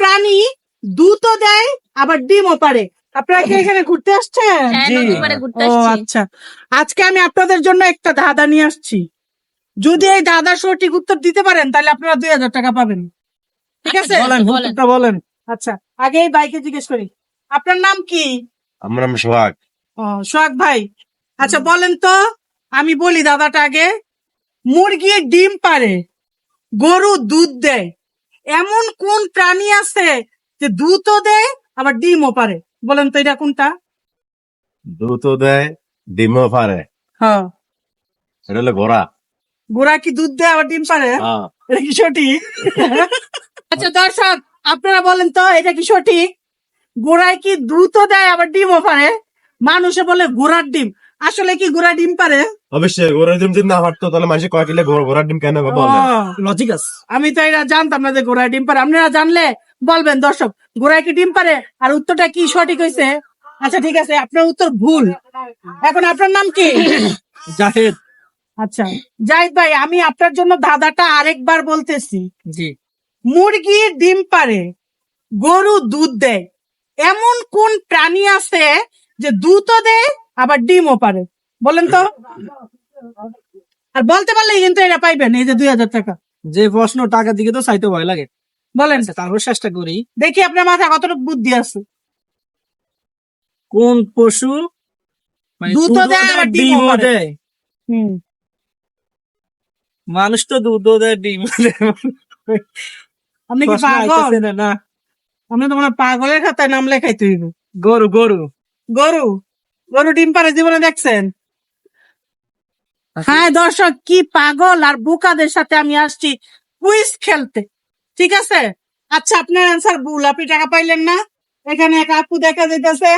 প্রাণী দুধও দেয় আবার ডিমও পারে। আপনারা কি এখানে ঘুরতে আসছেন? হ্যাঁ ও আচ্ছা। আজকে আমি আপনাদের জন্য একটা ধাঁধা নিয়ে আসছি। যদি এই ধাঁধার সঠিক উত্তর দিতে পারেন তাহলে আপনারা দুই হাজার টাকা পাবেন। ঠিক আছে? বলেন বলেন। উত্তরটা বলেন। আচ্ছা আগে এই বাইকে জিজ্ঞেস করি। আপনার নাম কি? আমার নাম সোহাগ। ও সোহাগ ভাই। আচ্ছা বলেন তো আমি বলি দাদাটা আগে। মুরগি ডিম পারে গরু দুধ দেয় এমন কোন প্রাণী আছে যে দুধও দেয় আবার ডিমও পারে? বলেন তো এটা কোনটা? দুধও দেয় ডিমও পারে। হ্যাঁ। এটা হলো ঘোড়া গোড়া কি দুধ দেয় আবার ডিম পারে? হ্যাঁ। এটা কি সঠিক? আচ্ছা দর্শক আপনারা বলেন তো এটা কি সঠিক? গোড়ায় কি দুধও দেয় আবার ডিমও পারে? মানুষে বলে ঘোড়ার ডিম। আসলে কি ঘোড়া ডিম পারে? অবশ্যই ডিম যদি না পারতো তাহলে মানুষ কয় কিলো ঘোড়া- ডিম কেন বলে? লজিক আছে। আমি তো এটা জানতাম না যে ডিম পারে। আপনারা জানলে বলবেন দর্শক কি ডিম পারে? আর উত্তরটা কি সঠিক হয়েছে? আচ্ছা ঠিক আছে আপনার উত্তর ভুল। এখন আপনার নাম কি? জাহেদ। আচ্ছা জাহিদ ভাই আমি আপনার জন্য ধাঁধাটা আরেকবার বলতেছি। জি। মুরগি ডিম পারে গরু দুধ দেয়। এমন কোন প্রাণী আছে যে দুধও দেয় আবার ডিমও পারে। বলেন তো? আর বলতে পারলে কিন্তু এটা পাইবেন এই যে দুই হাজার টাকা। যে প্রশ্ন টাকা দিকে তো চাইতে ভয় লাগে। বলেন। আচ্ছা, তারপর চেষ্টা করি। দেখি আপনার মাথায় কতটুকু বুদ্ধি আছে। কোন পশু মানে দেয়, ডিমও মানুষ তো দুধও দেয় ডিম আপনি কি পাগল? না, আপনি তো মনে পাগলের খাতায় নাম লেখাইতে হইব। গরু গরু। গরু? গরু ডিম পারে জীবনে দেখছেন? হ্যাঁ দর্শক কি পাগল আর বোকাদের সাথে আমি আসছি কুইজ খেলতে। ঠিক আছে? আচ্ছা আপনার অ্যান্সার ভুল আপনি টাকা পাইলেন না। এখানে এক আপু দেখা যাইতেছে।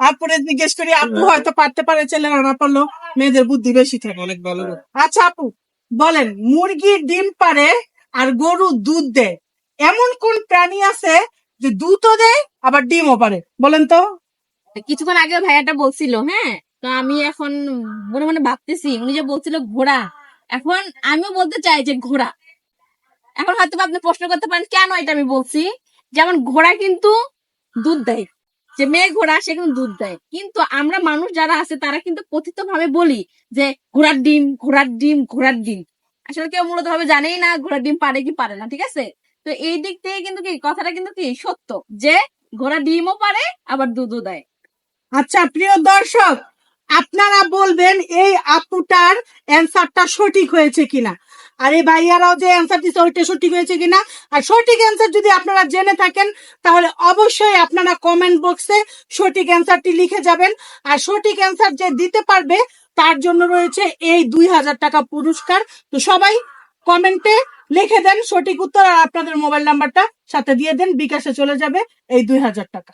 আপুরে জিজ্ঞেস করি আপু হয়তো পারতে পারে ছেলেরা না পারল মেয়েদের বুদ্ধি বেশি থাকে। অনেক ভালো আচ্ছা আপু বলেন মুরগি ডিম পারে আর গরু দুধ দেয়। এমন কোন প্রাণী আছে যে দুধও দেয় আবার ডিমও পারে? বলেন তো। কিছুক্ষণ আগে ভাইয়াটা বলছিল হ্যাঁ? তো আমি এখন মনে মনে ভাবতেছি, উনি যে বলছিল ঘোড়া। এখন আমিও বলতে চাই যে ঘোড়া। এখন হয়তো আপনি প্রশ্ন করতে পারেন, কেন এটা আমি বলছি? যেমন ঘোড়া কিন্তু দুধ দেয়। যে মেয়ে ঘোড়া, সে কিন্তু দুধ দেয়। কিন্তু আমরা মানুষ যারা আছে, তারা কিন্তু কথিত ভাবে বলি যে ঘোড়ার ডিম ঘোড়ার ডিম ঘোড়ার ডিম। আসলে কেউ মূলত ভাবে জানেই না ঘোড়ার ডিম পারে কি পারে না, ঠিক আছে? তো এই দিক থেকে কিন্তু কি, কথাটা কিন্তু কি সত্য যে ঘোড়া ডিমও পারে, আবার দুধও দেয়। আচ্ছা প্রিয় দর্শক, আপনারা বলবেন এই আপুটার অ্যান্সারটা সঠিক হয়েছে কিনা? আর এই ভাইয়ারাও যে অ্যান্সার দিচ্ছে ওইটা সঠিক হয়েছে কিনা? আর সঠিক অ্যান্সার যদি আপনারা জেনে থাকেন, তাহলে অবশ্যই আপনারা কমেন্ট বক্সে সঠিক অ্যান্সারটি লিখে যাবেন। আর সঠিক অ্যান্সার যে দিতে পারবে, তার জন্য রয়েছে এই দুই হাজার টাকা পুরস্কার। তো সবাই কমেন্টে লিখে দেন সঠিক উত্তর, আর আপনাদের মোবাইল নাম্বারটা সাথে দিয়ে দেন, বিকাশে চলে যাবে এই দুই হাজার টাকা।